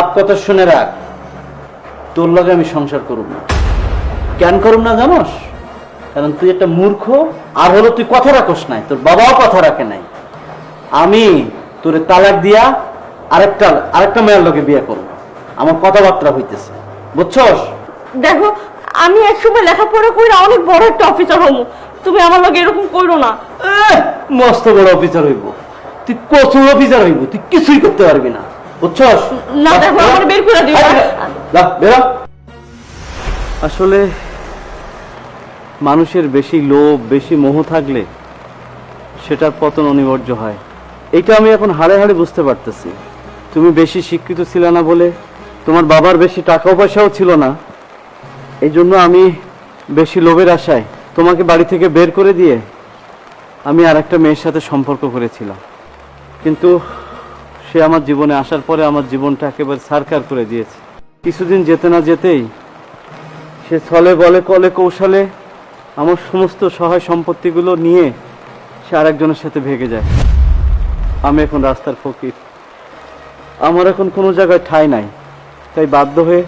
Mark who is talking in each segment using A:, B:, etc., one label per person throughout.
A: বাপ কথা শুনে রাখ তোর লগে আমি সংসার করব না। কেন করব না জানোস? কারণ তুই একটা মূর্খ আর হলো তুই কথা রাখোস নাই তোর বাবাও কথা রাখে নাই। আমি তোরে তালাক দিয়া আরেকটা আরেকটা মেয়ের লোকে বিয়ে করব আমার কথাবার্তা হইতেছে। বুঝছস?
B: দেখো আমি এক একসময় লেখাপড়া করে অনেক বড় একটা অফিসার হব তুমি আমার লগে এরকম করো না।
A: মস্ত বড় অফিসার হইব। তুই প্রচুর অফিসার হইব তুই কিছুই করতে পারবি না। বুঝছস?
B: না, দেখো, আমার বের করে দিও।
A: বেরো। আসলে মানুষের বেশি লোভ বেশি মোহ থাকলে সেটার পতন অনিবার্য হয়। এটা আমি এখন হাড়ে হাড়ে বুঝতে পারতেছি। তুমি বেশি শিক্ষিত ছিল না বলে তোমার বাবার বেশি টাকা পয়সাও ছিল না। এই জন্য আমি বেশি লোভের আশায় তোমাকে বাড়ি থেকে বের করে দিয়ে আমি আর একটা মেয়ের সাথে সম্পর্ক করেছিলাম। কিন্তু সে আমার জীবনে আসার পরে আমার জীবনটা একেবারে সারকার করে দিয়েছে। কিছুদিন যেতে না যেতেই সে ছলে বলে কলে কৌশলে আমার সমস্ত সহায় সম্পত্তিগুলো নিয়ে সে আরেকজনের সাথে ভেগে যায়। আমি এখন রাস্তার ফকির। আমার এখন কোনো জায়গায় ঠাঁই নাই। তাই বাধ্য হয়ে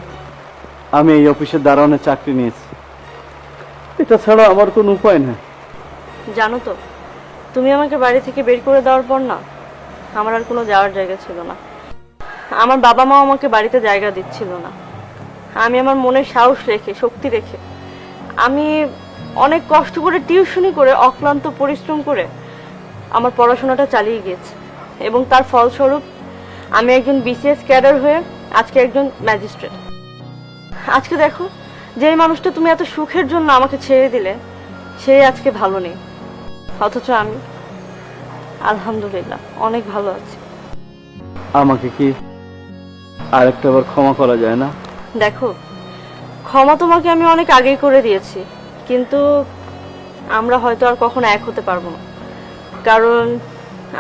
A: আমি এই অফিসের দারোয়ানের চাকরি নিয়েছি। এটা ছাড়া আমার কোনো উপায় নাই।
B: জানো তো, তুমি আমাকে বাড়ি থেকে বের করে দেওয়ার পর না আমার আর কোনো যাওয়ার জায়গা ছিল না। আমার বাবা মাও আমাকে বাড়িতে জায়গা দিচ্ছিল না। আমি আমার মনে সাহস রেখে, শক্তি রেখে, আমি অনেক কষ্ট করে, টিউশনি করে, অক্লান্ত পরিশ্রম করে আমার পড়াশোনাটা চালিয়ে গিয়েছি। এবং তার ফলস্বরূপ আমি একজন বিসিএস ক্যাডার হয়ে আজকে একজন ম্যাজিস্ট্রেট। আজকে দেখো, যে মানুষটা তুমি এত সুখের জন্য আমাকে ছেড়ে দিলে, সে আজকে ভালো নেই। অথচ আমি আলহামদুলিল্লাহ অনেক ভালো আছি।
A: আমাকে কি আরেকটা বার ক্ষমা করা যায় না?
B: দেখো ক্ষমা তোমাকে আমি অনেক আগেই করে দিয়েছি কিন্তু আমরা হয়তো আর কখনো এক হতে পারব না। কারণ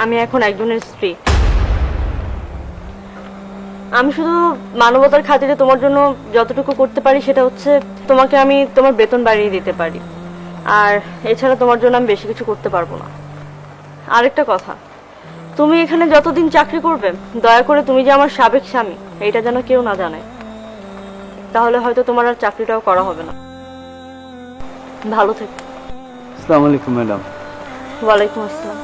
B: আমি এখন একজনের স্ত্রী। আমি শুধু মানবতার খাতিরে তোমার জন্য যতটুকু করতে পারি সেটা হচ্ছে তোমাকে আমি তোমার বেতন বাড়িয়ে দিতে পারি। আর এছাড়া তোমার জন্য আমি বেশি কিছু করতে পারব না। আরেকটা কথা। তুমি এখানে যতদিন চাকরি করবে দয়া করে তুমি যে আমার সাবেক স্বামী এটা যেন কেউ না জানে। তাহলে হয়তো তোমার আর চাকরিটাও করা হবে না। ভালো থেকো।
A: আসসালামু আলাইকুম ম্যাডাম।
B: ওয়ালাইকুম আসসালাম।